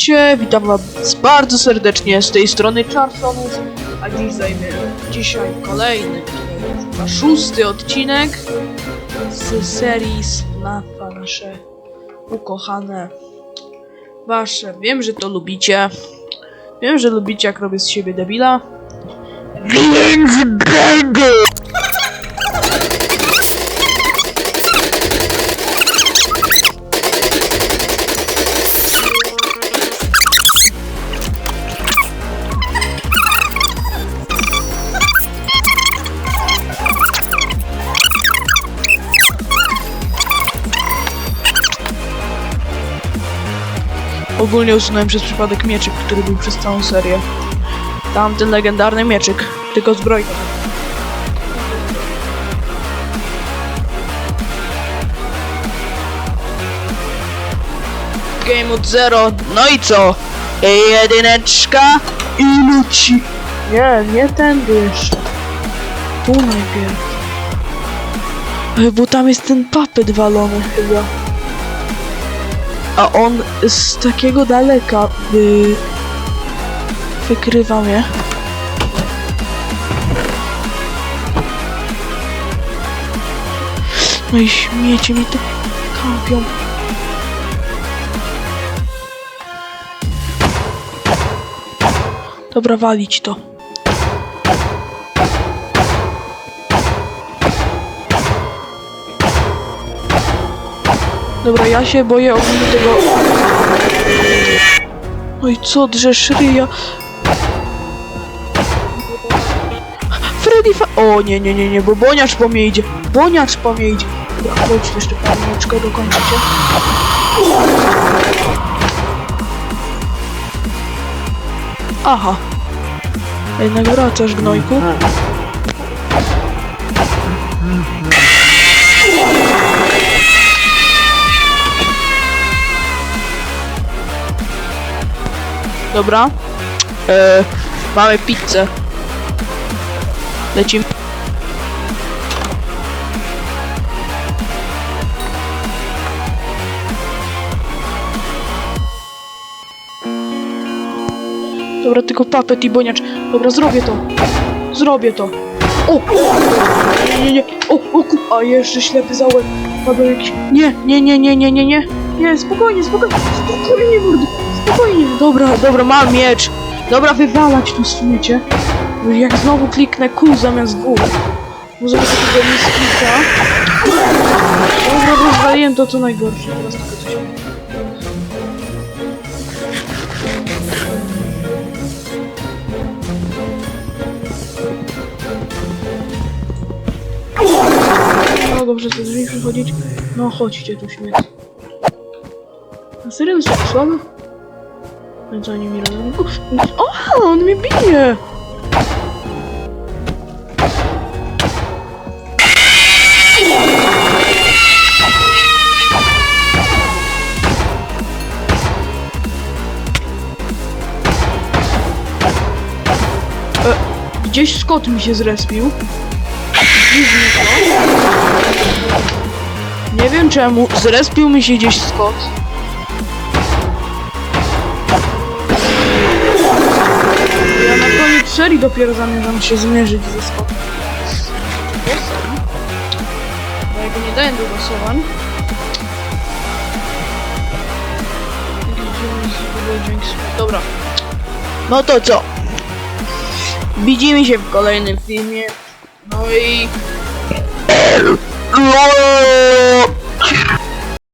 Cześć, witam was bardzo serdecznie z tej strony Charsonów, a dziś zajmę dzisiaj kolejny, chyba szósty odcinek z serii Snafa, nasze ukochane wasze. Wiem, że to lubicie. Wiem, że lubicie jak robię z siebie debila. Ogólnie usunąłem przez przypadek mieczyk, który był przez całą serię. Tamten legendarny mieczyk, tylko zbrojny. Game od zero, no i co? Jedyneczka i luci. Nie, nie tędy jeszcze. Tu najpierw. Ej, Bo tam jest ten papet walony chyba. A on z takiego daleka wy... wykrywa mnie. No i śmiecie mi to kampią. Dobra, walić to. Dobra, ja się boję ogólnie tego... I co, drzesz ryja? Freddy fa... O, nie, nie, nie, nie, bo boniacz po mnie idzie. Boniacz po mnie idzie. Dobra, chodź jeszcze paneczko, dokończycie. Aha. Jednak wracasz, gnojku. Dobra. E, mamy pizzę. Lecimy. Dobra, tylko papet i boniacz. Dobra, zrobię to. Zrobię to. O! Nie, nie, nie. O, o, ku... A jeszcze ślepy zaułek. Padł jakiś... Nie, nie, nie, nie, nie, nie, nie. Nie, spokojnie, spokojnie. Spokojnie, mordy. Spokojnie. Dobra, dobra, mam miecz. Dobra, wywalać tu śmiecie. Jak znowu kliknę Q zamiast W. Może być takiego misklika. Dobra, rozwaliłem to co najgorsze. Teraz tylko coś. No dobrze, te drzwi przychodzić. No chodźcie tu śmieć. Na serio jest słaby? No co oni mi robią? O, on mnie bije! E, Gdzieś Scott mi się zrespił. Nie wiem czemu. Zrespił mi się gdzieś Scott. Ja na koniec serii dopiero zamierzam się zmierzyć ze. Głosem. Bo ja go nie daję do głosowań. Dobra. No to co? Widzimy się w kolejnym filmie. No i...